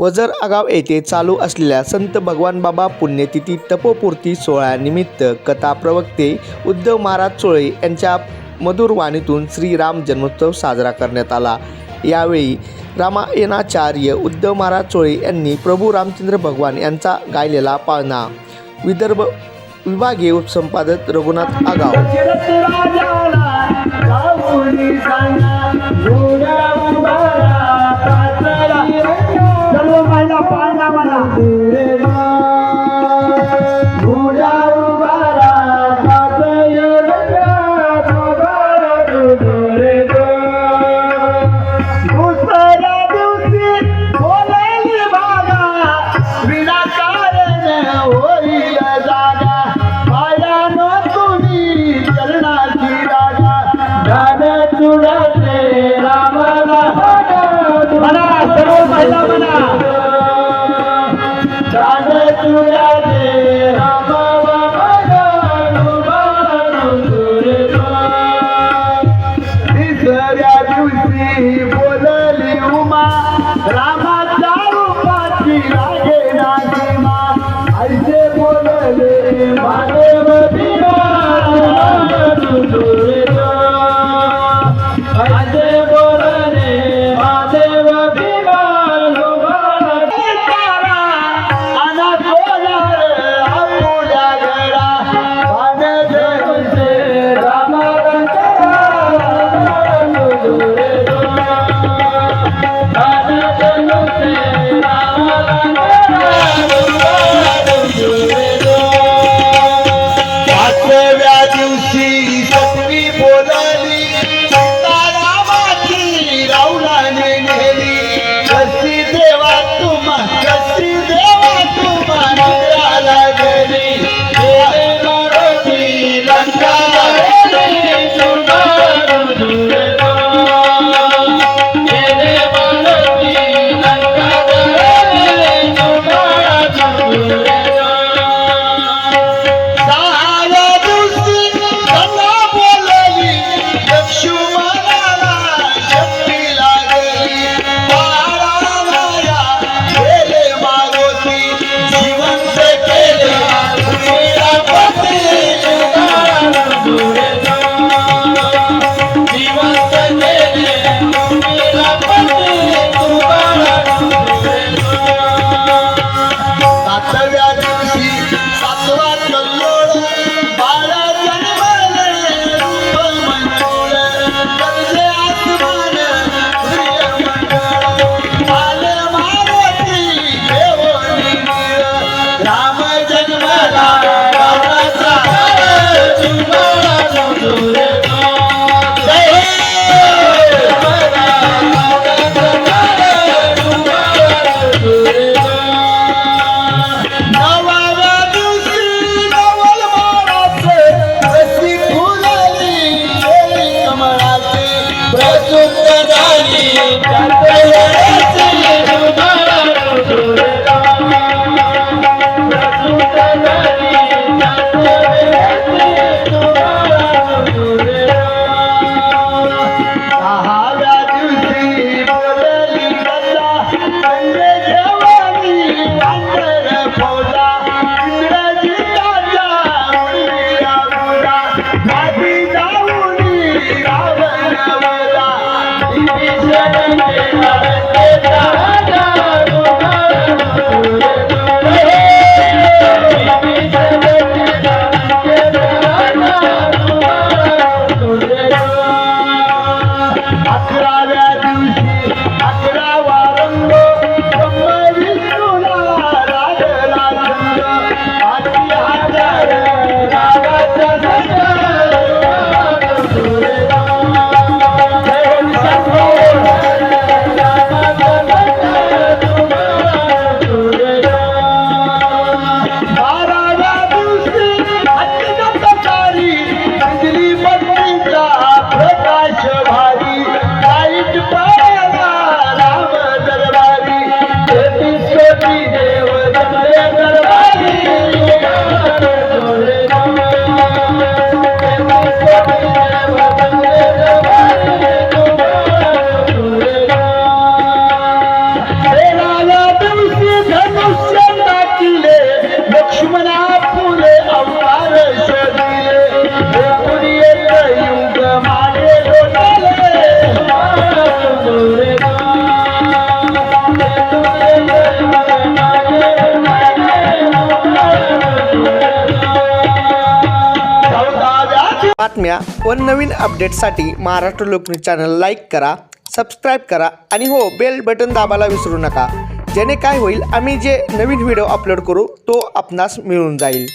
वजर आगाव येथे चालू असलेल्या संत भगवान बाबा पुण्यतिथी तपोपूर्ती सोहळ्यानिमित्त कथा प्रवक्ते उद्धव महाराज चोळे यांच्या मधुरवाणीतून श्रीराम जन्मोत्सव साजरा करण्यात आला. यावेळी रामायणाचार्य उद्धव महाराज चोळे यांनी प्रभू रामचंद्र भगवान यांचा गायलेला पाळणा. विदर्भ विभागीय उपसंपादक रघुनाथ आगाव. Yeah. राधे Hallelujah. लक्ष्मणा फुले बातम्या व नवीन अपडेटसाठी महाराष्ट्र लोकनी चॅनल लाईक करा सबस्क्राईब करा आणि हो बेल बटन दाबायला विसरू नका. जेणे काय होईल आम्ही जे नवीन व्हिडिओ अपलोड करू तो आपणास मिळून जाईल.